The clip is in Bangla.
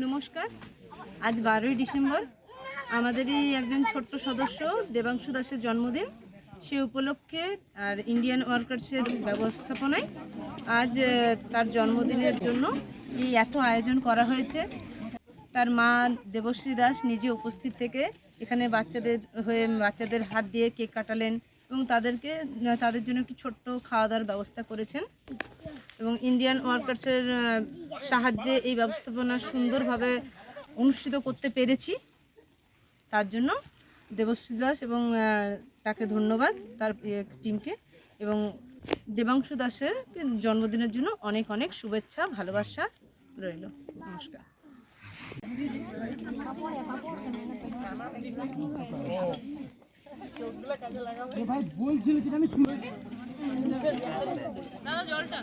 নমস্কার। আজ বারোই ডিসেম্বর। আমাদেরই একজন ছোট্ট সদস্য, দেবাংশু দাসের জন্মদিন। সে উপলক্ষে আর ইন্ডিয়ান ওয়ার্কার্সের ব্যবস্থাপনায় আজ তার জন্মদিনের জন্য এই এত আয়োজন করা হয়েছে। তার মা দেবশ্রী দাস নিজে উপস্থিত থেকে এখানে বাচ্চাদের হয়ে বাচ্চাদের হাত দিয়ে কেক কাটালেন এবং তাদেরকে, তাদের জন্য একটু ছোট্ট খাওয়া দাওয়ার ব্যবস্থা করেছেন। এবং ইন্ডিয়ান ওয়ার্কার্সের সাহায্যে এই ব্যবস্থাপনা সুন্দরভাবে অনুষ্ঠিত করতে পেরেছি। তার জন্য দেবশ্রী দাস এবং তাকে ধন্যবাদ তার টিমকে এবং দেবাংশু দাসের জন্মদিনের জন্য অনেক অনেক শুভেচ্ছা, ভালোবাসা রইল। নমস্কার। ভাই বলছিল সেটা আমি শুনে জলটা।